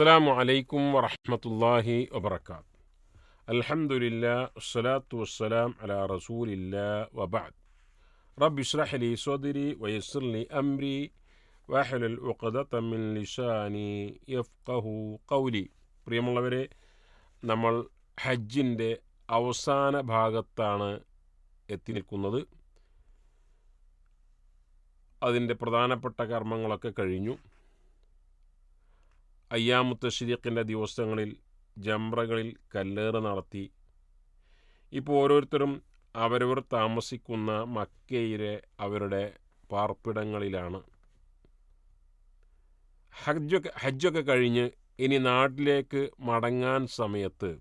അസ്സാം വലൈക്കും വറഹമത്തല്ലാഹി വബർക്കാത്ത് അലഹമുല്ല വസ്സലാത്തു വസ്സലാം അലാ റസൂലില്ല വബാദ് റബ്ബ് ഇഷ്റഹ് വയസ്സുലി സ്വദ്രി വയസ്സിർ ലി അംരി വാഹലുൽ ഉഖദത മിൻ യഫ്കഹു കൗലി പ്രിയമുള്ളവരെ നമ്മൾ ഹജ്ജിന്റെ അവസാന ഭാഗത്താണ് എത്തി നിൽക്കുന്നത്. അതിന്റെ പ്രധാനപ്പെട്ട കർമ്മങ്ങളൊക്കെ കഴിഞ്ഞു. അയ്യാമുത്ത ഷിരീഖിന്റെ ദിവസങ്ങളിൽ ജംറകളിൽ കല്ലേറ് നടത്തി. ഇപ്പോൾ ഓരോരുത്തരും അവരവർ താമസിക്കുന്ന മക്കയിലെ അവരുടെ പാർപ്പിടങ്ങളിലാണ്. ഹജ്ജൊക്കെ ഹജ്ജൊക്കെ കഴിഞ്ഞ് ഇനി നാട്ടിലേക്ക് മടങ്ങാൻ സമയത്ത്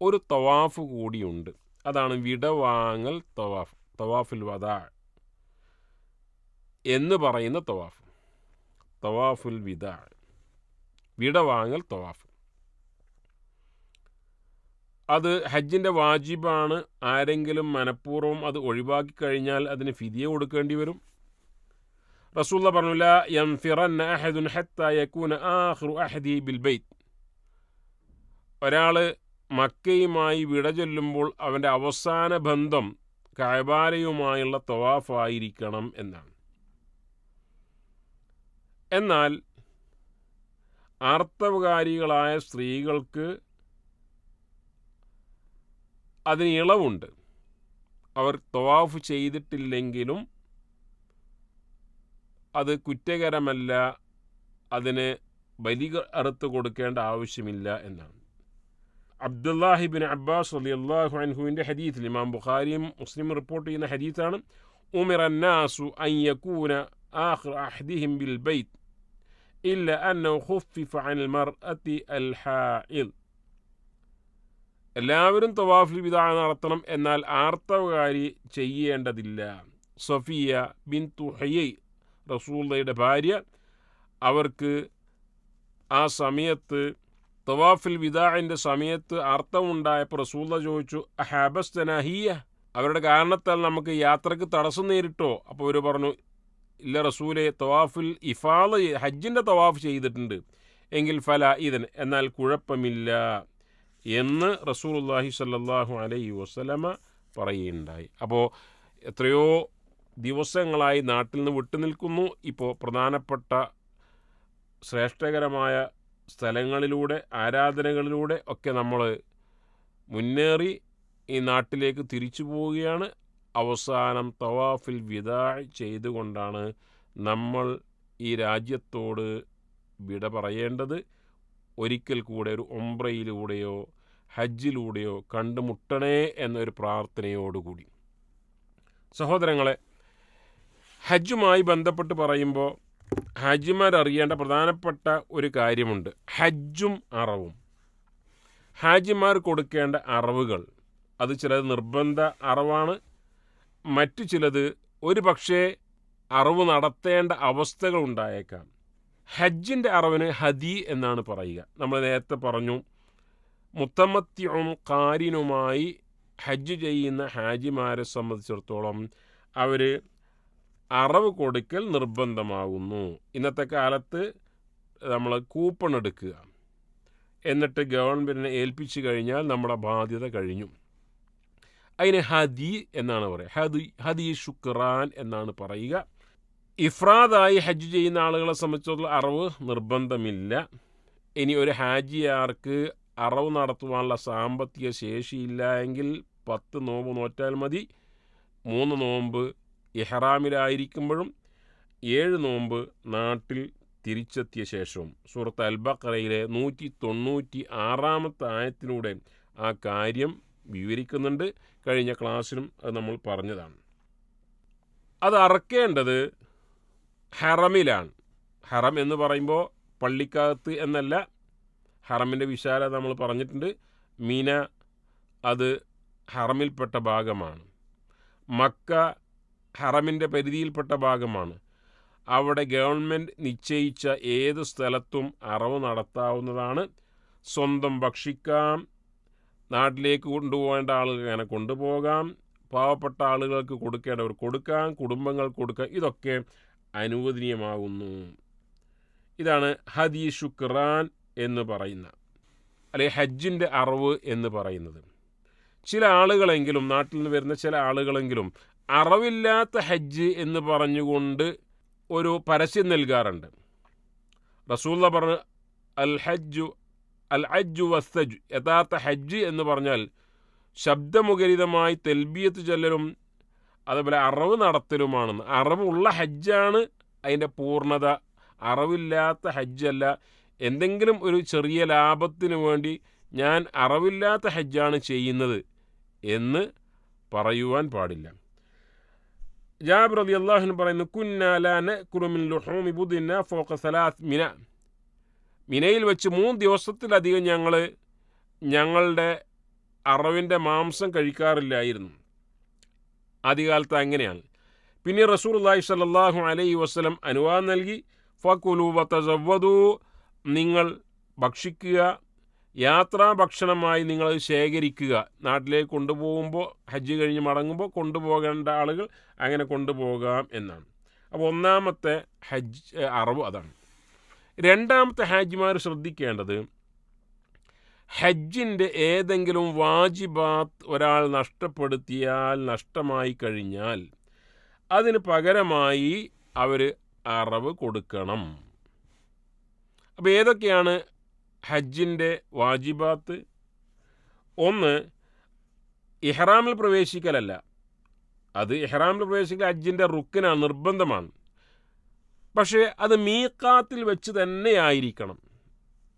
ഒരു തവാഫ് കൂടിയുണ്ട്. അതാണ് വിടവാങ്ങൽ തവാഫ് തവാഫിൽ വദാ എന്ന് പറയുന്ന തവാഫ്. തവാഫുൽ വിദാ. വിടവാങ്ങൽ തവാഫ്. അത് ഹജ്ജിന്റെ വാജിബാണ്. ആരെങ്കിലും മനഃപൂർവം അത് ഒഴിവാക്കി കഴിഞ്ഞാൽ അതിന് ഫിദിയ കൊടുക്കേണ്ടി വരും. റസൂല്ല പറഞ്ഞില്ല എം ഫിറൻ അഹദുൻ ഹത്ത യക്കൂന ആഹ്റു അഹദി ബിൽ ബൈത്ത്. ഒരാൾ മക്കയുമായി വിട ചൊല്ലുമ്പോൾ അവന്റെ അവസാന ബന്ധം കഴബാലയുമായുള്ള തവാഫായിരിക്കണം എന്നാണ്. എന്നാൽ ആർത്തവകാരികളായ സ്ത്രീകൾക്ക് അതിന് ഇളവുണ്ട്. അവർ തവാഫ് ചെയ്തിട്ടില്ലെങ്കിലും അത് കുറ്റകരമല്ല അതിന് ബലി അറുത്ത് കൊടുക്കേണ്ട ആവശ്യമില്ല എന്നാണ്. അബ്ദുല്ലാഹിബിൻ അബ്ബാസ് അലി അള്ളാഹു അൻഹുവിന്റെ ഹദീത്തിൽ ഇമാം ബുഖാരിയും മുസ്ലിം റിപ്പോർട്ട് ചെയ്യുന്ന ഹദീത്താണ് ഉമിർ അന്നാസു അൻ അഹ്ദിഹിം ബിൽ ബൈത്ത്. ഇല്ല أنه خفف عن المرأة الحائض. എല്ലാവരും തവാഫിൽ വിധാ നടത്തണം എന്നാൽ ആർത്തവകാരി ചെയ്യേണ്ടതില്ല. സഫിയ ബിൻ തുഹയ്യ റസൂള്ളയുടെ ഭാര്യ അവർക്ക് ആ സമയത്ത് തവാഫിൽ വിദാഇന്റെ സമയത്ത് അർത്ഥമുണ്ടായപ്പോൾ റസൂള്ള ചോദിച്ചു ഹാബസ്തനഹിയ അവരുടെ കാരണത്താൽ നമുക്ക് യാത്രയ്ക്ക് തടസ്സം നേരിട്ടോ? അപ്പോൾ അവർ പറഞ്ഞു ഇല്ല റസൂലെ തവാഫിൽ ഇഫാൾ ഹജ്ജിന്റെ തവാഫ് ചെയ്തിട്ടുണ്ട്. എങ്കിൽ ഫല ഇതൻ എന്നാൽ കുഴപ്പമില്ല എന്ന് റസൂലുല്ലാഹി സല്ലാഹു അലൈ വസ്ലമ പറയുകയുണ്ടായി. അപ്പോൾ എത്രയോ ദിവസങ്ങളായി നാട്ടിൽ നിന്ന് വിട്ടുനിൽക്കുന്നു ഇപ്പോൾ പ്രധാനപ്പെട്ട ശ്രേഷ്ഠകരമായ സ്ഥലങ്ങളിലൂടെ ആരാധനകളിലൂടെ ഒക്കെ നമ്മൾ മുന്നേറി ഈ നാട്ടിലേക്ക് തിരിച്ചു പോവുകയാണ്. അവസാനം തവാഫിൽ വിദാ ചെയ്തുകൊണ്ടാണ് നമ്മൾ ഈ രാജ്യത്തോട് വിട പറയേണ്ടത്. ഒരിക്കൽ കൂടെ ഒരു ഒംബ്രയിലൂടെയോ ഹജ്ജിലൂടെയോ കണ്ടുമുട്ടണേ എന്നൊരു പ്രാർത്ഥനയോടുകൂടി. സഹോദരങ്ങളെ ഹജ്ജുമായി ബന്ധപ്പെട്ട് പറയുമ്പോൾ ഹാജിമാർ അറിയേണ്ട പ്രധാനപ്പെട്ട ഒരു കാര്യമുണ്ട്. ഹജ്ജും അറവും. ഹാജിമാർ കൊടുക്കേണ്ട അറവുകൾ. അത് ചിലത് നിർബന്ധ അറവാണ്. മറ്റു ചിലത് ഒരു പക്ഷേ അറിവ് നടത്തേണ്ട അവസ്ഥകൾ ഉണ്ടായേക്കാം. ഹജ്ജിന്റെ അറിവിന് ഹദി എന്നാണ് പറയുക. നമ്മൾ നേരത്തെ പറഞ്ഞു മുത്തമത്യവും കാരിനുമായി ഹജ്ജ് ചെയ്യുന്ന ഹാജിമാരെ സംബന്ധിച്ചിടത്തോളം അവർ അറവ് കൊടുക്കൽ നിർബന്ധമാകുന്നു. ഇന്നത്തെ കാലത്ത് നമ്മൾ കൂപ്പൺ എടുക്കുക. എന്നിട്ട് ഗവൺമെന്റിനെ ഏൽപ്പിച്ചു കഴിഞ്ഞാൽ നമ്മുടെ ബാധ്യത കഴിഞ്ഞു. അതിന് ഹദി എന്നാണ് പറയുക. ഹദി ഹദി ഷുക്രാൻ എന്നാണ് പറയുക. ഇഫ്രാദായി ഹജ്ജ് ചെയ്യുന്ന ആളുകളെ സംബന്ധിച്ചുള്ള അറിവ് നിർബന്ധമില്ല. ഇനി ഒരു ഹാജിയാർക്ക് അറിവ് നടത്തുവാനുള്ള സാമ്പത്തിക ശേഷിയില്ല എങ്കിൽ പത്ത് നോമ്പ് നോറ്റാൽ മതി. മൂന്ന് നോമ്പ് ഇഹ്റാമിലായിരിക്കുമ്പോഴും ഏഴ് നോമ്പ് നാട്ടിൽ തിരിച്ചെത്തിയ ശേഷവും. സൂറത്ത് അൽബക്കറയിലെ നൂറ്റി തൊണ്ണൂറ്റി ആറാമത്തെ ആയത്തിലൂടെ ആ കാര്യം വിവരിക്കുന്നുണ്ട്. കഴിഞ്ഞ ക്ലാസ്സിലും അത് നമ്മൾ പറഞ്ഞതാണ്. അത് അറക്കേണ്ടത് ഹറമിലാണ്. ഹറം എന്ന് പറയുമ്പോൾ പള്ളിക്കകത്ത് എന്നല്ല ഹറമിന്റെ വിശാല നമ്മൾ പറഞ്ഞിട്ടുണ്ട്. മീന അത് ഹറമിൽപ്പെട്ട ഭാഗമാണ്. മക്ക ഹറമിന്റെ പരിധിയിൽപ്പെട്ട ഭാഗമാണ്. അവിടെ ഗവൺമെന്റ് നിശ്ചയിച്ച ഏത് സ്ഥലത്തും അറവ് നടത്താവുന്നതാണ്. സ്വന്തം ഭക്ഷിക്കാം നാട്ടിലേക്ക് കൊണ്ടുപോകേണ്ട ആളുകൾ അങ്ങനെ കൊണ്ടുപോകാം. പാവപ്പെട്ട ആളുകൾക്ക് കൊടുക്കേണ്ടവർ കൊടുക്കാം കുടുംബങ്ങൾ കൊടുക്കാം. ഇതൊക്കെ അനുവദനീയമാകുന്നു. ഇതാണ് ഹദി ഷുക്രാൻ എന്ന് പറയുന്ന അല്ലെങ്കിൽ ഹജ്ജിന്റെ അറിവ് എന്ന് പറയുന്നത്. ചില ആളുകളെങ്കിലും നാട്ടിൽ നിന്ന് വരുന്ന ചില ആളുകളെങ്കിലും അറിവില്ലാത്ത ഹജ്ജ് എന്ന് പറഞ്ഞുകൊണ്ട് ഒരു പരസ്യം നൽകാറുണ്ട്. റസൂല്ല പറഞ്ഞ് അൽ ഹജ്ജു അൽ ഹജ്ജു വസ്തജ് യഥാർത്ഥ ഹജ്ജ് എന്ന് പറഞ്ഞാൽ ശബ്ദമുഖരിതമായി തെൽബിയത്ത് ചൊല്ലലും അതുപോലെ അറിവ് നടത്തലുമാണെന്ന്. അറിവുള്ള ഹജ്ജാണ് അതിന്റെ പൂർണത. അറിവില്ലാത്ത ഹജ്ജല്ല. എന്തെങ്കിലും ഒരു ചെറിയ ലാഭത്തിന് വേണ്ടി ഞാൻ അറിവില്ലാത്ത ഹജ്ജാണ് ചെയ്യുന്നത് എന്ന് പറയുവാൻ പാടില്ല. ജാബ് അലി അള്ളാഹുൻ പറയുന്നു കുന്നാലാന കുറുമിൻ ലുഹോമി ബുദിന ഫോക്കസലാത്മിന മിന. മിനയിൽ വെച്ച് മൂന്ന് ദിവസത്തിലധികം ഞങ്ങൾ ഞങ്ങളുടെ അറവിന്റെ മാംസം കഴിക്കാറില്ലായിരുന്നു. ആദ്യകാലത്ത് അങ്ങനെയാണ്. പിന്നെ റസൂർ അള്ളാഹി സല്ലാഹു അലൈ വസ്ലം അനുവാദം നൽകി ഫക്കുലു വത്തസവ്വതു നിങ്ങൾ ഭക്ഷിക്കുക യാത്രാ ഭക്ഷണമായി നിങ്ങൾ ശേഖരിക്കുക. നാട്ടിലേക്ക് കൊണ്ടുപോകുമ്പോൾ ഹജ്ജ് കഴിഞ്ഞ് മടങ്ങുമ്പോൾ കൊണ്ടുപോകേണ്ട ആളുകൾ അങ്ങനെ കൊണ്ടുപോകാം എന്നാണ്. അപ്പോൾ ഒന്നാമത്തെ ഹജ്ജ് അറിവ് അതാണ്. രണ്ടാമത്തെ ഹാജിമാർ ശ്രദ്ധിക്കേണ്ടത് ഹജ്ജിന്റെ ഏതെങ്കിലും വാജിബാത്ത് ഒരാൾ നഷ്ടപ്പെടുത്തിയാൽ നഷ്ടമായി കഴിഞ്ഞാൽ അതിന് പകരമായി അവർ അറവ് കൊടുക്കണം. അപ്പോൾ ഏതൊക്കെയാണ് ഹജ്ജിന്റെ വാജിബാത്ത്? ഒന്ന് ഇഹ്റാമിൽ പ്രവേശിക്കലല്ല. അത് ഇഹ്റാമിൽ പ്രവേശിക്കൽ ഹജ്ജിന്റെ റുക്കിനാണ് നിർബന്ധമാണ്. പക്ഷേ അത് മീക്കാത്തിൽ വെച്ച് തന്നെയായിരിക്കണം.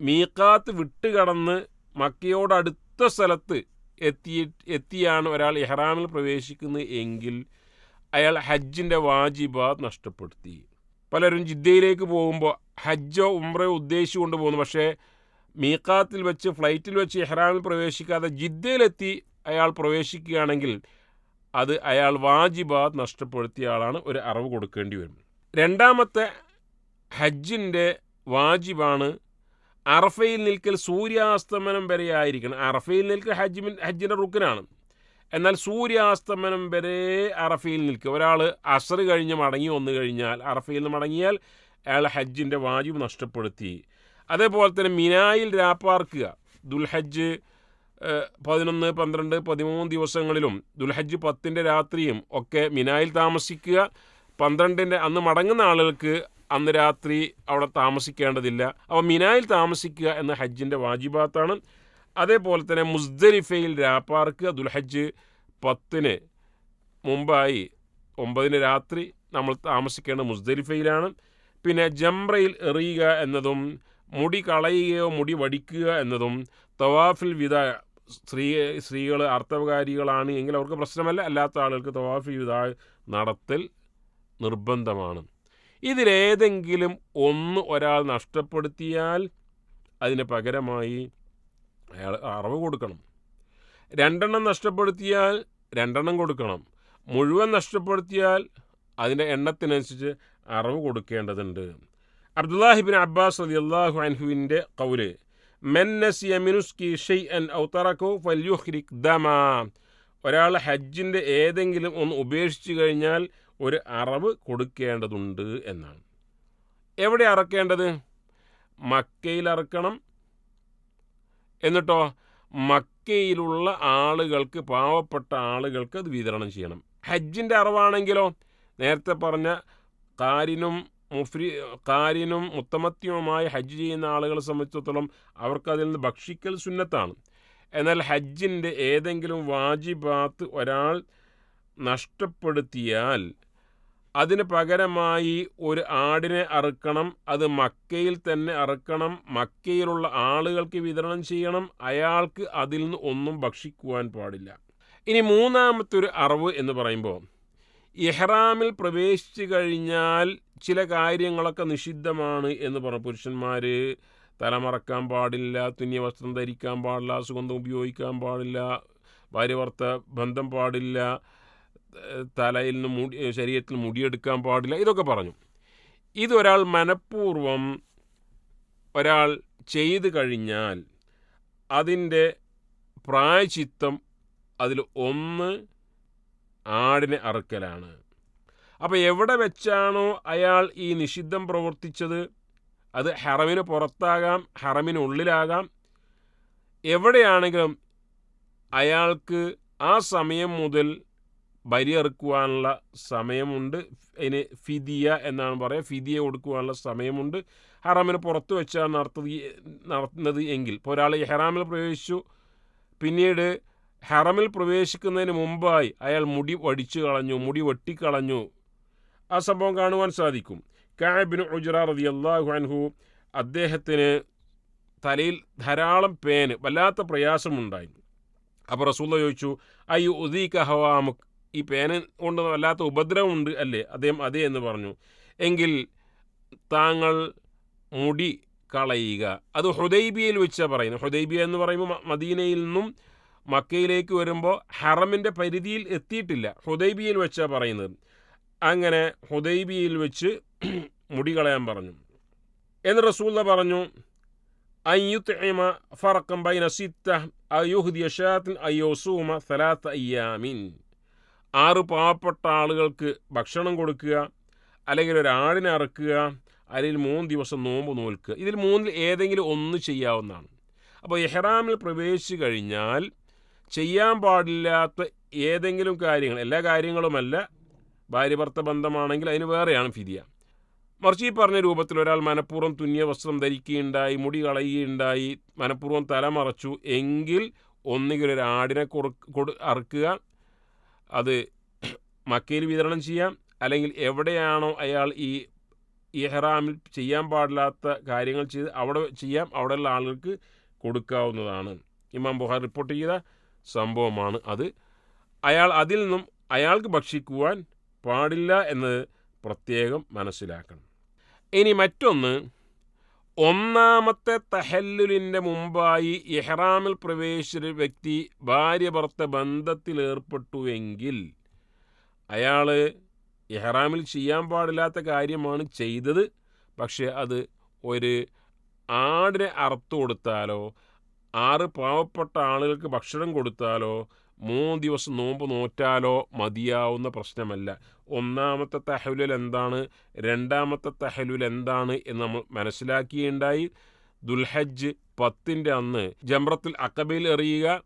മീക്കാത്ത് വിട്ടുകടന്ന് മക്കയോടടുത്ത സ്ഥലത്ത് എത്തി എത്തിയാണ് ഒരാൾ ഇഹ്റാമിൽ പ്രവേശിക്കുന്നത് എങ്കിൽ അയാൾ ഹജ്ജിന്റെ വാജിബ നഷ്ടപ്പെടുത്തി. പലരും ജിദ്ദയിലേക്ക് പോകുമ്പോൾ ഹജ്ജോ ഉംറയോ ഉദ്ദേശിച്ചുകൊണ്ട് പോകുന്നു. പക്ഷേ മീക്കാത്തിൽ വെച്ച് ഫ്ലൈറ്റിൽ വെച്ച് ഇഹ്റാമിൽ പ്രവേശിക്കാതെ ജിദ്ദയിലെത്തി അയാൾ പ്രവേശിക്കുകയാണെങ്കിൽ അത് അയാൾ വാജിബ നഷ്ടപ്പെടുത്തിയ ആളാണ്. ഒരു അറിവ് കൊടുക്കേണ്ടി വരും. രണ്ടാമത്തെ ഹജ്ജിന്റെ വാജിബാണ് അറഫയിൽ നിൽക്കൽ സൂര്യാസ്തമനം വരെ ആയിരിക്കണം. അറഫയിൽ നിൽക്കൽ ഹജ്ജ് ഹജ്ജിന്റെ റുക്കിനാണ്. എന്നാൽ സൂര്യാസ്തമനം വരെ അറഫയിൽ നിൽക്കുക. ഒരാൾ അസർ കഴിഞ്ഞ് മടങ്ങി വന്നു കഴിഞ്ഞാൽ അറഫയിൽ നിന്ന് മടങ്ങിയാൽ അയാൾ ഹജ്ജിന്റെ വാജിബ് നഷ്ടപ്പെടുത്തി. അതേപോലെ തന്നെ മിനായിൽ രാപ്പാർക്കുക. ദുൽഹജ്ജ് പതിനൊന്ന് പന്ത്രണ്ട് പതിമൂന്ന് ദിവസങ്ങളിലും ദുൽഹജ്ജ് പത്തിന്റെ രാത്രിയും ഒക്കെ മിനായിൽ താമസിക്കുക. പന്ത്രണ്ടിന്റെ അന്ന് മടങ്ങുന്ന ആളുകൾക്ക് അന്ന് രാത്രി അവിടെ താമസിക്കേണ്ടതില്ല. അപ്പോൾ മിനായിൽ താമസിക്കുക എന്ന ഹജ്ജിന്റെ വാജിബാത്താണ്. അതേപോലെ തന്നെ മുസ്ദലിഫയിൽ രാപ്പാർക്ക് ദുൽഹജ്ജ് പത്തിന് മുമ്പായി ഒമ്പതിന് രാത്രി നമ്മൾ താമസിക്കേണ്ട മുസ്ദലിഫയിലാണ്. പിന്നെ ജംറയിൽ എറിയുക എന്നതും മുടി കളയുകയോ മുടി വടിക്കുക എന്നതും തവാഫിൽ വിത സ്ത്രീ സ്ത്രീകൾ അർത്ഥവകാരികളാണ് എങ്കിൽ അവർക്ക് പ്രശ്നമല്ല. അല്ലാത്ത ആളുകൾക്ക് തവാഫിൽ വിധ നടത്തൽ നിർബന്ധമാണ്. ഇതിലേതെങ്കിലും ഒന്ന് ഒരാൾ നഷ്ടപ്പെടുത്തിയാൽ അതിന് പകരമായി അയാൾ അറിവ് കൊടുക്കണം. രണ്ടെണ്ണം നഷ്ടപ്പെടുത്തിയാൽ രണ്ടെണ്ണം കൊടുക്കണം. മുഴുവൻ നഷ്ടപ്പെടുത്തിയാൽ അതിന്റെ എണ്ണത്തിനനുസരിച്ച് അറിവ് കൊടുക്കേണ്ടതുണ്ട്. അബ്ദുല്ലാഹിബിൻ അബ്ബാസ് അലി അള്ളാഹു അൻഹുവിന്റെ കൗൽ ഒരാൾ ഹജ്ജിന്റെ ഏതെങ്കിലും ഒന്ന് ഉപേക്ഷിച്ചു കഴിഞ്ഞാൽ ഒരു അറവ് കൊടുക്കേണ്ടതുണ്ട് എന്നാണ്. എവിടെ അറക്കേണ്ടത്? മക്കയിൽ അറക്കണം. എന്നിട്ടോ മക്കയിലുള്ള ആളുകൾക്ക് പാവപ്പെട്ട ആളുകൾക്ക് അത് വിതരണം ചെയ്യണം. ഹജ്ജിന്റെ അറിവാണെങ്കിലോ? നേരത്തെ പറഞ്ഞ കാരിനും മുഫ്രി കാരിനും മുത്തമത്യവുമായി ഹജ്ജ് ചെയ്യുന്ന ആളുകളെ സംബന്ധിച്ചിടത്തോളം അവർക്ക് അതിൽ നിന്ന് ഭക്ഷിക്കൽ സുന്നത്താണ്. എന്നാൽ ഹജ്ജിന്റെ ഏതെങ്കിലും വാജിബാത്ത് ഒരാൾ നഷ്ടപ്പെടുത്തിയാൽ അതിന് പകരമായി ഒരു ആടിനെ അറുക്കണം അത് മക്കയിൽ തന്നെ അറുക്കണം മക്കയിലുള്ള ആളുകൾക്ക് വിതരണം ചെയ്യണം അയാൾക്ക് അതിൽ നിന്ന് ഒന്നും ഭക്ഷിക്കുവാൻ പാടില്ല. ഇനി മൂന്നാമത്തെ ഒരു അറിവ് എന്ന് പറയുമ്പോൾ ഇഹ്റാമിൽ പ്രവേശിച്ചു കഴിഞ്ഞാൽ ചില കാര്യങ്ങളൊക്കെ നിഷിദ്ധമാണ് എന്ന് പറഞ്ഞു പുരുഷന്മാർ തലമറക്കാൻ പാടില്ല തുന്നിയ വസ്ത്രം ധരിക്കാൻ പാടില്ല സുഗന്ധം ഉപയോഗിക്കാൻ പാടില്ല ഭാര്യഭർത്ത ബന്ധം പാടില്ല തലയിൽ നിന്ന് മുടി ശരീരത്തിൽ മുടിയെടുക്കാൻ പാടില്ല. ഇതൊക്കെ പറഞ്ഞു. ഇതൊരാൾ മനഃപൂർവം ഒരാൾ ചെയ്തു കഴിഞ്ഞാൽ അതിന്റെ പ്രായചിത്തം അതിൽ ഒന്ന് ആടിനെ അറുക്കലാണ്. അപ്പോൾ എവിടെ വെച്ചാണോ അയാൾ ഈ നിഷിദ്ധം പ്രവർത്തിച്ചത്? അത് ഹറമിന് പുറത്താകാം ഹറമിനുള്ളിലാകാം. എവിടെയാണെങ്കിലും അയാൾക്ക് ആ സമയം മുതൽ ബലിയെറുക്കുവാനുള്ള സമയമുണ്ട്. അതിന് ഫിദിയ എന്നാണ് പറയുക. ഫിദിയ കൊടുക്കുവാനുള്ള സമയമുണ്ട്. ഹറാമിന് പുറത്ത് വെച്ചാണ് നടത്തുക നടത്തുന്നത് എങ്കിൽ. ഇപ്പോൾ ഒരാൾ ഹെറാമിൽ പ്രവേശിച്ചു. പിന്നീട് ഹറമിൽ പ്രവേശിക്കുന്നതിന് മുമ്പായി അയാൾ മുടി വടിച്ചു കളഞ്ഞു മുടി വെട്ടിക്കളഞ്ഞു. ആ സംഭവം കാണുവാൻ സാധിക്കും. കാബിന് ഉജറ റതി അൻഹു അദ്ദേഹത്തിന് തലയിൽ ധാരാളം പേന് വല്ലാത്ത പ്രയാസമുണ്ടായി. അപ്പോൾ റസൂല്ല ചോദിച്ചു അയ്യു ഉദീ ഹവാമുക്ക് ഈ പേന കൊണ്ട് വല്ലാത്ത ഉപദ്രവമുണ്ട് അല്ലേ? അദ്ദേഹം അതേ എന്ന് പറഞ്ഞു. എങ്കിൽ താങ്കൾ മുടി കളയുക. അത് ഹുദൈബിയയിൽ വെച്ചാണ് പറയുന്നത്. ഹുദൈബിയ എന്ന് പറയുമ്പോൾ മദീനയിൽ നിന്നും മക്കയിലേക്ക് വരുമ്പോൾ ഹറമിന്റെ പരിധിയിൽ എത്തിയിട്ടില്ല. ഹുദൈബിയയിൽ വെച്ചാണ് പറയുന്നത്. അങ്ങനെ ഹുദൈബിയയിൽ വെച്ച് മുടി കളയാൻ പറഞ്ഞു. എന്ന് റസൂല പറഞ്ഞു അയ്യുത്ഇമ ഫറക്കം ബൈന സിത്ത അയുഹ്ദിയ ഷാത്തിൻ അയ്യോസൂമ സലാത്ത അയ്യാമിൻ. ആറ് പാവപ്പെട്ട ആളുകൾക്ക് ഭക്ഷണം കൊടുക്കുക അല്ലെങ്കിൽ ഒരാടിനെ അറക്കുക അല്ലെങ്കിൽ മൂന്ന് ദിവസം നോമ്പ് നോൽക്കുക. ഇതിൽ മൂന്നിൽ ഏതെങ്കിലും ഒന്ന് ചെയ്യാവുന്നതാണ്. അപ്പോൾ എഹ്റാമിൽ പ്രവേശിച്ചു കഴിഞ്ഞാൽ ചെയ്യാൻ പാടില്ലാത്ത ഏതെങ്കിലും കാര്യങ്ങൾ എല്ലാ കാര്യങ്ങളുമല്ല ഭാര്യ ഭർത്ത ബന്ധമാണെങ്കിൽ അതിന് വേറെയാണ് ഫിദിയ. മറിച്ച് ഈ പറഞ്ഞ രൂപത്തിൽ ഒരാൾ മനഃപൂർവം തുന്നിയ വസ്ത്രം ധരിക്കുകയുണ്ടായി മുടി കളയുകയുണ്ടായി മനഃപൂർവം തലമറച്ചു എങ്കിൽ ഒന്നുകിൽ ഒരു ആടിനെ കൊടു അറുക്കുക അത് മക്കയിൽ വിതരണം ചെയ്യാം അല്ലെങ്കിൽ എവിടെയാണോ അയാൾ ഈ ഇഹ്റാമിൽ ചെയ്യാൻ പാടില്ലാത്ത കാര്യങ്ങൾ ചെയ്ത് അവിടെ ചെയ്യാം അവിടെയുള്ള ആളുകൾക്ക് കൊടുക്കാവുന്നതാണ്. ഇമാം ബുഹാർ റിപ്പോർട്ട് ചെയ്ത സംഭവമാണ് അത്. അയാൾ അതിൽ നിന്നും അയാൾക്ക് ഭക്ഷിക്കുവാൻ പാടില്ല എന്നത് പ്രത്യേകം മനസ്സിലാക്കണം. ഇനി മറ്റൊന്ന് ഒന്നാമത്തെ തഹല്ലുലിന്റെ മുമ്പായി ഇഹ്റാമിൽ പ്രവേശിച്ച വ്യക്തി ഭാര്യ ഭർത്ത ബന്ധത്തിലേർപ്പെട്ടുവെങ്കിൽ അയാൾ ഇഹ്റാമിൽ ചെയ്യാൻ പാടില്ലാത്ത കാര്യമാണ് ചെയ്തത്. പക്ഷേ അത് ഒരു ആടിനെ അറുത്തു കൊടുത്താലോ ആറ് പാവപ്പെട്ട ആളുകൾക്ക് ഭക്ഷണം കൊടുത്താലോ മൂന്ന് ദിവസം നോമ്പ് നോറ്റാലോ മതിയാവുന്ന പ്രശ്നമല്ല. ഒന്നാമത്തെ തഹലുൽ എന്താണ്? രണ്ടാമത്തെ തഹലുൽ എന്താണ് എന്ന് നമ്മൾ മനസ്സിലാക്കിയുണ്ടായി. ദുൽഹജ്ജ് പത്തിന്റെ അന്ന് ജംറത്തുൽ അക്കബയിൽ എറിയുക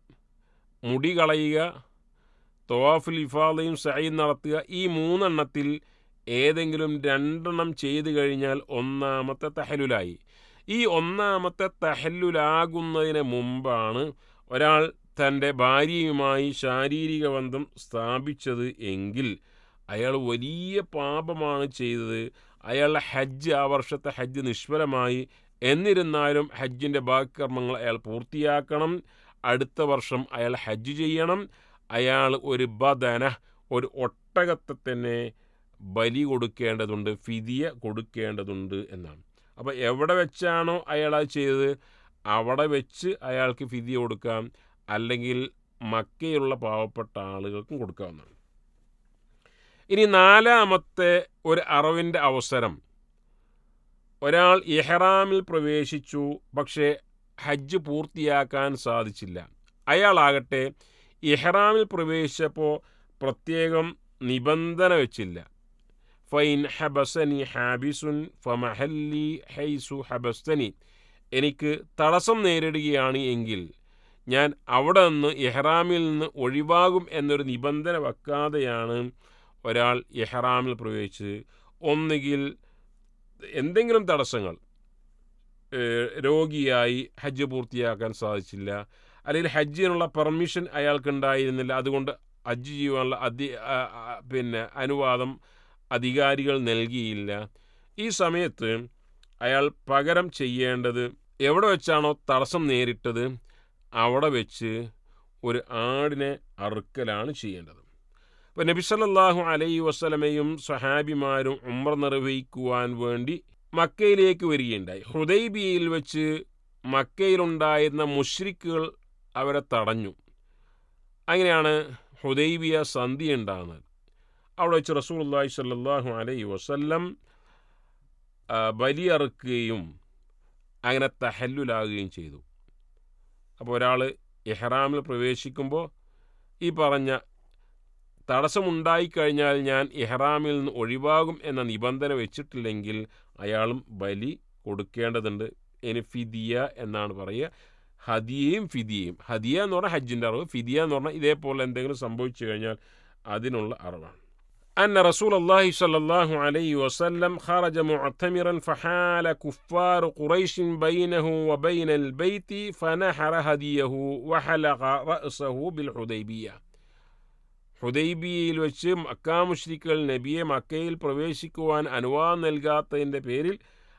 മുടി കളയുക തോഫുൽ ഇഫാദയും സൈൻ നടത്തുക. ഈ മൂന്നെണ്ണത്തിൽ ഏതെങ്കിലും രണ്ടെണ്ണം ചെയ്തു കഴിഞ്ഞാൽ ഒന്നാമത്തെ തഹലുലായി ഈ ഒന്നാമത്തെ തഹല്ലുലാകുന്നതിന് മുമ്പാണ് ഒരാൾ തന്റെ ഭാര്യയുമായി ശാരീരിക ബന്ധം സ്ഥാപിച്ചത് എങ്കിൽ അയാൾ വലിയ പാപമാണ് ചെയ്തത്. അയാളുടെ ഹജ്ജ് ആ വർഷത്തെ ഹജ്ജ് നിഷ്ഫലമായി. എന്നിരുന്നാലും ഹജ്ജിന്റെ ബാക്കി കർമ്മങ്ങൾ അയാൾ പൂർത്തിയാക്കണം. അടുത്ത വർഷം അയാൾ ഹജ്ജ് ചെയ്യണം. അയാൾ ഒരു ബദന ഒരു ഒട്ടകത്തെ തന്നെ ബലി കൊടുക്കേണ്ടതുണ്ട് ഫിതിയ കൊടുക്കേണ്ടതുണ്ട് എന്നാണ്. അപ്പോൾ എവിടെ വെച്ചാണോ അയാൾ അത് ചെയ്തത്? അവിടെ വെച്ച് അയാൾക്ക് ഫിദിയ കൊടുക്കാം. അല്ലെങ്കിൽ മക്കയുള്ള പാവപ്പെട്ട ആളുകൾക്കും കൊടുക്കാവുന്നതാണ്. ഇനി നാലാമത്തെ ഒരു അറിവിന്റെ അവസരം. ഒരാൾ ഇഹ്റാമിൽ പ്രവേശിച്ചു പക്ഷേ ഹജ്ജ് പൂർത്തിയാക്കാൻ സാധിച്ചില്ല. അയാളാകട്ടെ ഇഹ്റാമിൽ പ്രവേശിച്ചപ്പോൾ പ്രത്യേകം നിബന്ധന വെച്ചില്ല. ഫൈൻ ഹബസനി ഹാബിസുൻ ഫമഹല്ലി ഹൈസു ഹബസ്തനി. എനിക്ക് തടസ്സം നേരിടുകയാണ് എങ്കിൽ ഞാൻ അവിടെ നിന്ന് എഹ്റാമിൽ നിന്ന് ഒഴിവാകും എന്നൊരു നിബന്ധന വെക്കാതെയാണ് ഒരാൾ എഹ്റാമിൽ പ്രവേശിച്ച് ഒന്നുകിൽ എന്തെങ്കിലും തടസ്സങ്ങൾ രോഗിയായി ഹജ്ജ് പൂർത്തിയാക്കാൻ സാധിച്ചില്ല അല്ലെങ്കിൽ ഹജ്ജിനുള്ള പെർമിഷൻ അയാൾക്ക് ഉണ്ടായിരുന്നില്ല അതുകൊണ്ട് ഹജ്ജ് ചെയ്യുവാനുള്ള അധി പിന്നെ അനുവാദം അധികാരികൾ നൽകിയില്ല. ഈ സമയത്ത് അയാൾ പകരം ചെയ്യേണ്ടത് എവിടെ വെച്ചാണോ തടസ്സം നേരിട്ടത്? അവിടെ വെച്ച് ഒരു ആടിനെ അറുക്കലാണ് ചെയ്യേണ്ടത്. അപ്പോൾ നബി സല്ലല്ലാഹു അലൈഹി വസ്ലമയും സഹാബിമാരും ഉമ്ര നിർവഹിക്കുവാൻ വേണ്ടി മക്കയിലേക്ക് വരികയുണ്ടായി. ഹുദൈബിയയിൽ വെച്ച് മക്കയിലുണ്ടായിരുന്ന മുഷ്രിക്കുകൾ അവരെ തടഞ്ഞു. അങ്ങനെയാണ് ഹുദൈബിയ സന്ധി ഉണ്ടാകുന്നത്. അവിടെ വെച്ച് റസൂലുള്ളാഹി സല്ലാഹു അലൈ വസല്ലം ബലിയറുക്കുകയും അങ്ങനെ തഹല്ലുലാകുകയും ചെയ്തു. അപ്പോൾ ഒരാൾ ഇഹ്റാമിൽ പ്രവേശിക്കുമ്പോൾ ഈ പറഞ്ഞ തടസ്സമുണ്ടായിക്കഴിഞ്ഞാൽ ഞാൻ ഇഹ്റാമിൽ നിന്ന് ഒഴിവാകും എന്ന നിബന്ധന വെച്ചിട്ടില്ലെങ്കിൽ അയാളും ബലി കൊടുക്കേണ്ടതുണ്ട്. ഇനി ഫിദിയ എന്നാണ് പറയുക. ഹദിയയും ഫിദിയയും. ഹദിയ എന്ന് പറഞ്ഞാൽ ഹജ്ജിന്റെ അറിവ്. ഫിദിയ എന്ന് പറഞ്ഞാൽ ഇതേപോലെ എന്തെങ്കിലും സംഭവിച്ചു കഴിഞ്ഞാൽ അതിനുള്ള അറിവാണ്. أن رسول الله صلى الله عليه وسلم خرج معتمرا فحال كفار قريش بينه وبين البيت فنحر هديه وحلق رأسه بالحديبية ഹുദൈബിയയിൽ വെച്ച് മക്കാമുഷ്രിക്കൾ നബിയെ മക്കയിൽ പ്രവേശിക്കുവാൻ അനുവാദം നൽകാത്തതിൻ്റെ പേരിൽ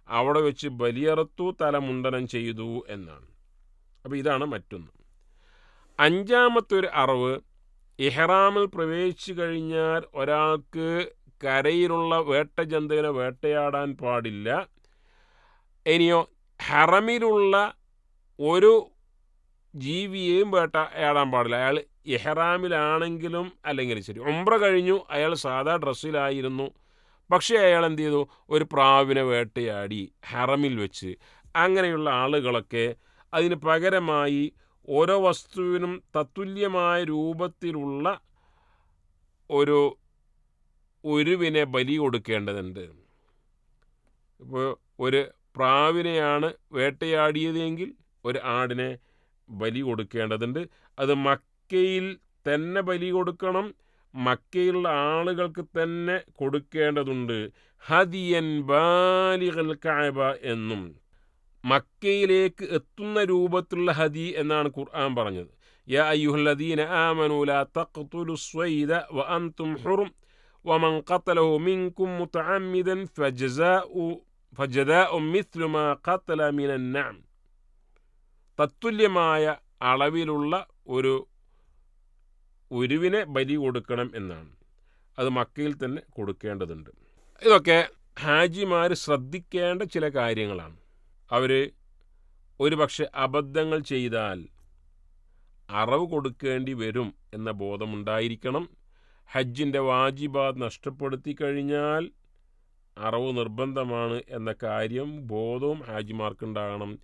അവിടെ വെച്ച് ബലിയറുത്തു തല മുണ്ടനം ചെയ്തു എന്നാണ് അപ്പോൾ ഇതാണ് മറ്റൊന്ന് അഞ്ചാമത്തെ ഒരു അറിവ് ഇഹ്റാമിൽ പ്രവേശിച്ചു കഴിഞ്ഞാൽ ഒരാൾക്ക് കരയിലുള്ള വേട്ട ജന്തുവിനെ വേട്ടയാടാൻ പാടില്ല. ഇനിയോ ഹറമിലുള്ള ഒരു ജീവിയെയും വേട്ടയാടാൻ പാടില്ല. അയാൾ ഇഹ്റാമിലാണെങ്കിലും അല്ലെങ്കിൽ ശരി ഒമ്പ്ര കഴിഞ്ഞു അയാൾ സാധാ ഡ്രസ്സിലായിരുന്നു. പക്ഷേ അയാൾ എന്ത് ചെയ്തു? ഒരു പ്രാവിനെ വേട്ടയാടി ഹറമിൽ വെച്ച്. അങ്ങനെയുള്ള ആളുകളൊക്കെ അതിന് പകരമായി ഓരോ വസ്തുവിനും തത്തുല്യമായ രൂപത്തിലുള്ള ഒരു ഒരുവിനെ ബലി കൊടുക്കേണ്ടതുണ്ട്. ഇപ്പോൾ ഒരു പ്രാവിനെയാണ് വേട്ടയാടിയതെങ്കിൽ ഒരു ആടിനെ ബലി കൊടുക്കേണ്ടതുണ്ട്. അത് മക്കയിൽ തന്നെ ബലി കൊടുക്കണം മക്കയിലുള്ള ആളുകൾക്ക് തന്നെ കൊടുക്കേണ്ടതുണ്ട്. ഹദിയൻ ബാലികൾ കായബ എന്നും. മക്കയിലേക്ക് എത്തുന്ന രൂപത്തിലുള്ള ഹദി എന്നാണ് ഖുർആൻ പറഞ്ഞത് യാ അയ്യുഹല്ലദീന ആമനു ലാ തഖ്തുലു സ്വൈദ വ അൻതും ഹുറും ومن قتله منكم متعمدا فجزاء فجزاء مثل ما قتل من النعم തത്തുല്യമായ അളവിലുള്ള ഒരു ഒരുവിനെ ബലി കൊടുക്കണം എന്നാണ് അത് മക്കയിൽ തന്നെ കൊടുക്കേണ്ടതുണ്ട് ഇതൊക്കെ ഹാജിമാർ ശ്രദ്ധിക്കേണ്ട ചില കാര്യങ്ങളാണ് അവർ ഒരു പക്ഷെ അബദ്ധങ്ങൾ ചെയ്താൽ അറവ് കൊടുക്കേണ്ടി വരും എന്ന ബോധമുണ്ടായിരിക്കണം. ഹജ്ജിന്റെ വാജിബാദ് നഷ്ടപ്പെടുത്തി കഴിഞ്ഞാൽ അറവ് നിർബന്ധമാണ് എന്ന കാര്യം ബോധവും ഹാജിമാർക്കുണ്ടാകണം.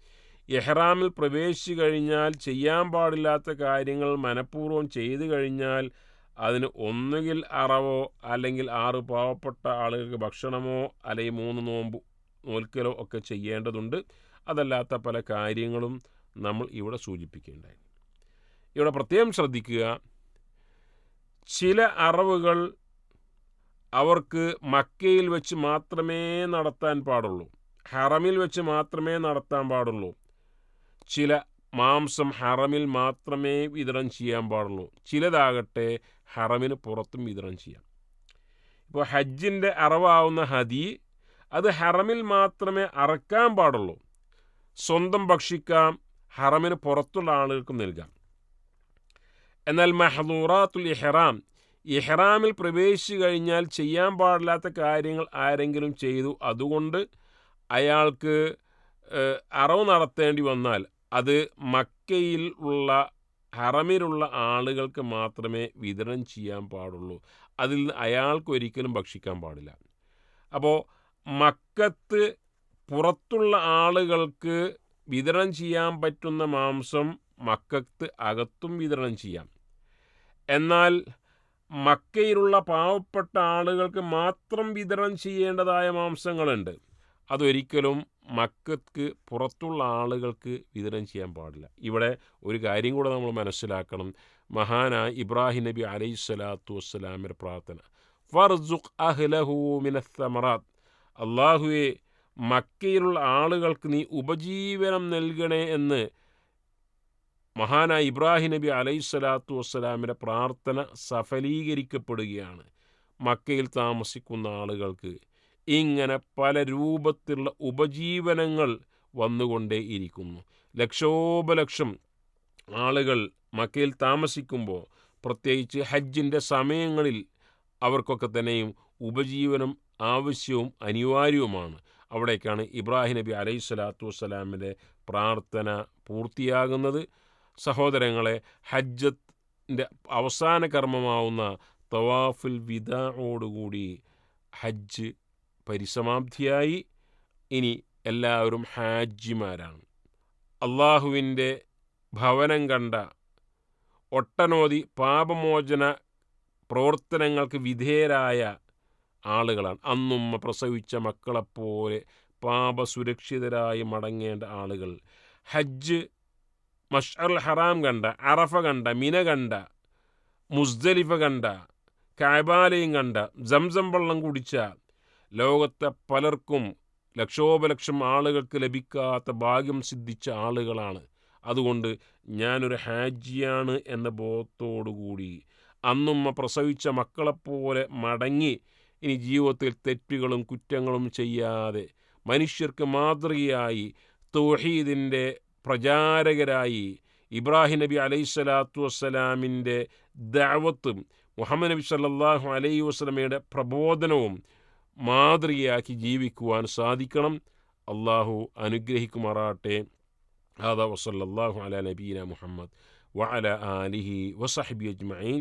എഹ്റാമിൽ പ്രവേശിച്ചു കഴിഞ്ഞാൽ ചെയ്യാൻ പാടില്ലാത്ത കാര്യങ്ങൾ മനഃപൂർവം ചെയ്തു കഴിഞ്ഞാൽ അതിന് ഒന്നുകിൽ അറവോ അല്ലെങ്കിൽ ആറ് പാവപ്പെട്ട ആളുകൾക്ക് ഭക്ഷണമോ അല്ലെങ്കിൽ മൂന്ന് നോമ്പ് നോൽക്കലോ ഒക്കെ ചെയ്യേണ്ടതുണ്ട്. അതല്ലാത്ത പല കാര്യങ്ങളും നമ്മൾ ഇവിടെ സൂചിപ്പിക്കേണ്ടായി. ഇവിടെ പ്രത്യേകം ശ്രദ്ധിക്കുക. ചില അറവുകൾ അവർക്ക് മക്കയിൽ വെച്ച് മാത്രമേ നടത്താൻ പാടുള്ളൂ. ഹറമിൽ വെച്ച് മാത്രമേ നടത്താൻ പാടുള്ളൂ. ചില മാംസം ഹറമിൽ മാത്രമേ വിതരണം ചെയ്യാൻ പാടുള്ളൂ. ചിലതാകട്ടെ ഹറമിന് പുറത്തും വിതരണം ചെയ്യാം. ഇപ്പോൾ ഹജ്ജിന്റെ അറവാവുന്ന ഹദി അത് ഹറമിൽ മാത്രമേ അറക്കാൻ പാടുള്ളൂ. സ്വന്തം ഭക്ഷിക്കാം ഹറമിന് പുറത്തുള്ള ആളുകൾക്കും നൽകാം. എന്നാൽ മെഹദൂറാത്തുൽ ഇഹ്റാം ഇഹ്റാമിൽ പ്രവേശിച്ചു കഴിഞ്ഞാൽ ചെയ്യാൻ പാടില്ലാത്ത കാര്യങ്ങൾ ആരെങ്കിലും ചെയ്തു അതുകൊണ്ട് അയാൾക്ക് അറവ് നടത്തേണ്ടി വന്നാൽ അത് മക്കയിൽ ഉള്ള ഹറമിലുള്ള ആളുകൾക്ക് മാത്രമേ വിതരണം ചെയ്യാൻ പാടുള്ളൂ. അതിൽ അയാൾക്ക് ഒരിക്കലും ഭക്ഷിക്കാൻ പാടില്ല. അപ്പോൾ മക്കത്ത് പുറത്തുള്ള ആളുകൾക്ക് വിതരണം ചെയ്യാൻ പറ്റുന്ന മാംസം മക്കത്ത് അകത്തും വിതരണം ചെയ്യാം. എന്നാൽ മക്കയിലുള്ള പാവപ്പെട്ട ആളുകൾക്ക് മാത്രം വിതരണം ചെയ്യേണ്ടതായ മാംസങ്ങളുണ്ട്. അതൊരിക്കലും മക്കത്ത് പുറത്തുള്ള ആളുകൾക്ക് വിതരണം ചെയ്യാൻ പാടില്ല. ഇവിടെ ഒരു കാര്യം കൂടെ നമ്മൾ മനസ്സിലാക്കണം. മഹാനായ ഇബ്രാഹിം നബി അലൈഹി സ്വലാത്തു വസ്സലാമിന്റെ പ്രാർത്ഥന. ഫർസുഖ് അഹ്ലഹു മിനസ്സമറാത്ത് അള്ളാഹുവെ മക്കയിലുള്ള ആളുകൾക്ക് നീ ഉപജീവനം നൽകണേ എന്ന് മഹാനായ ഇബ്രാഹിം നബി അലൈഹി സ്വലാത്തു വസ്സലാമിന്റെ പ്രാർത്ഥന സഫലീകരിക്കപ്പെടുകയാണ്. മക്കയിൽ താമസിക്കുന്ന ആളുകൾക്ക് ഇങ്ങനെ പല രൂപത്തിലുള്ള ഉപജീവനങ്ങൾ വന്നുകൊണ്ടേയിരിക്കുന്നു ലക്ഷോപലക്ഷം ആളുകൾ മക്കയിൽ താമസിക്കുമ്പോൾ പ്രത്യേകിച്ച് ഹജ്ജിന്റെ സമയങ്ങളിൽ അവർക്കൊക്കെ തന്നെയും ഉപജീവനം ആവശ്യവും അനിവാര്യവുമാണ്. അവിടേക്കാണ് ഇബ്രാഹിം നബി അലൈഹി സ്വലാത്തു വസ്സലാമിന്റെ പ്രാർത്ഥന പൂർത്തിയാകുന്നത്. സഹോദരങ്ങളെ ഹജ്ജത്തിന്റെ അവസാന കർമ്മമാവുന്ന തവാഫുൽ വിദാഓടുകൂടി ഹജ്ജ് പരിസമാപ്തിയായി. ഇനി എല്ലാവരും ഹാജിമാരാണ്. അള്ളാഹുവിന്റെ ഭവനം കണ്ട ഒട്ടനവധി പാപമോചന പ്രവർത്തനങ്ങൾക്ക് വിധേയരായ ആളുകളാണ്. അന്നുമ്മ പ്രസവിച്ച മക്കളെപ്പോലെ പാപസുരക്ഷിതരായി മടങ്ങേണ്ട ആളുകൾ. ഹജ്ജ് മഷ്അൽ ഹറാം കണ്ട അറഫ കണ്ട മിന കണ്ട മുസ്ദലിഫ കണ്ട കാബാലയം കണ്ട സംസം വെള്ളം കുടിച്ച ലോകത്തെ പലർക്കും ലക്ഷോപലക്ഷം ആളുകൾക്ക് ലഭിക്കാത്ത ഭാഗ്യം സിദ്ധിച്ച ആളുകളാണ്. അതുകൊണ്ട് ഞാനൊരു ഹാജിയാണ് എന്ന ബോധത്തോടുകൂടി അന്നുമ്മ പ്രസവിച്ച മക്കളെപ്പോലെ മടങ്ങി ഇനി ജീവിതത്തിൽ തെറ്റുകളും കുറ്റങ്ങളും ചെയ്യാതെ മനുഷ്യർക്ക് മാതൃകയായി തൗഹീദിൻ്റെ പ്രചാരകരായി ഇബ്രാഹിം നബി അലൈഹി സ്വലാത്തു വസ്സലാമിൻ്റെ ദാവത്തും മുഹമ്മദ് നബി സല്ലാഹു അലൈഹി വസ്ലമയുടെ പ്രബോധനവും മാതൃകയാക്കി ജീവിക്കുവാൻ സാധിക്കണം അള്ളാഹു അനുഗ്രഹിക്കുമാറാട്ടെ هذا وصلى الله على نبينا محمد وعلى آله وصحبه أجمعين